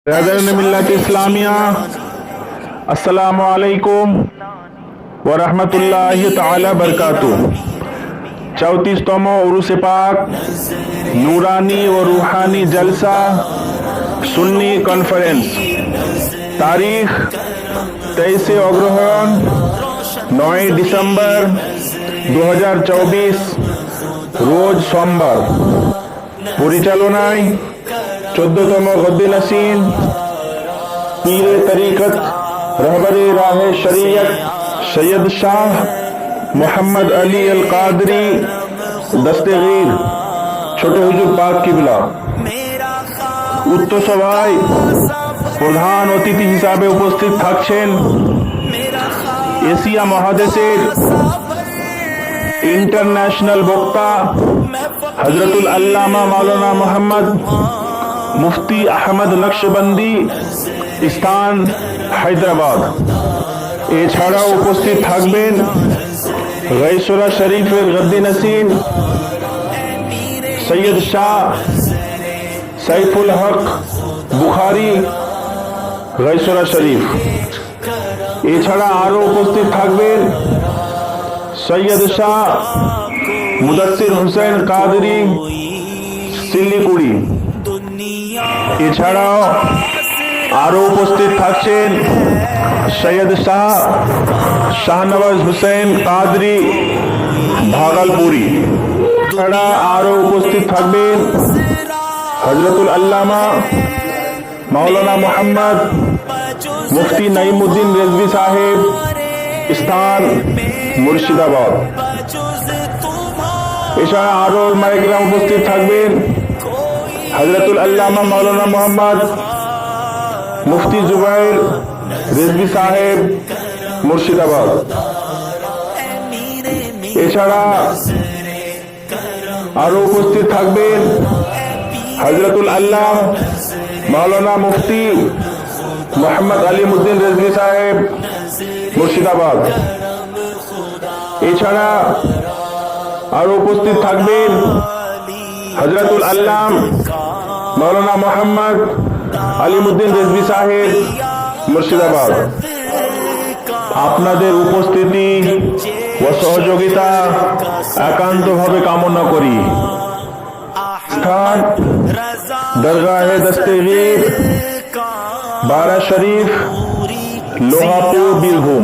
Brother মিল্লাত ইসলামিয়া আসসালামু আলাইকুম ওয়া রাহমাতুল্লাহি তাআলা বারকাতু চৌত্রিশতম উরুসে পাক নুরানি ও রুহানি জলসা সুন্নি কনফারেন্স তারিখ তেইশে অগ্রহণ নয় ডিসেম্বর দু রোজ সোমবার পরিচালনায় চোদ্দতম গদ্দি নাসিন পীরে তরিকত রহবরে রাহে শরিয়ত সৈয়দ শাহ মোহাম্মদ আলী আল কাদরি দস্তেগীর ছোট হুজুর পাক কিবলা উক্ত সভায় প্রধান অতিথি হিসাবে উপস্থিত থাকছেন এশিয়া মহাদেশের ইন্টারন্যাশনাল বক্তা হজরতুল আল্লামা মাওলানা মোহাম্মদ মুফতি আহমদ নকশবন্দি স্থান হায়দ্রাবাদ এছাড়াও উপস্থিত থাকবেন গৈসরা শরীফের গদ্দি নসিন সৈয়দ শাহ সাইফুল হক বুখারি গৈসরা শরীফ এছাড়া আরও উপস্থিত থাকবেন সৈয়দ শাহ মুদাসির হোসেন কাদরি, সিল্লিকুড়ি। এছাড়াও আরও উপস্থিত থাকছেন সৈয়দ শাহ শাহনওয়াজ হোসেন কাদরি, ভাগলপুরি। এছাড়া আরও উপস্থিত থাকবেন হজরতুল আল্লামা মাওলানা মোহাম্মদ মুফতি নঈমুদ্দিন রেজভি সাহেব, স্থান মুর্শিদাবাদ। এছাড়া আরও মাইগ্রাম উপস্থিত থাকবেন। হজরতুল আল্লামা মাওলানা মোহাম্মদ মুফতি জুবাইর রেজবি সাহেব, মুর্শিদাবাদ। এছাড়া আরও উপস্থিত থাকবেন হজরতুল আল্লাহ মাওলানা মুফতি মোহাম্মদ আলিমুদ্দিন রেজবি সাহেব, মুর্শিদাবাদ। এছাড়া আরও উপস্থিত থাকবেন হজরতুল আল্লাম মৌলানা মোহাম্মদ আলিমুদ্দিন রেজবি সাহেব মুর্শিদাবাদ। আপনাদের উপস্থিতি ও সহযোগিতা একান্তভাবে কামনা করি। বারা শরীফ লোহাপুর বীরভূম।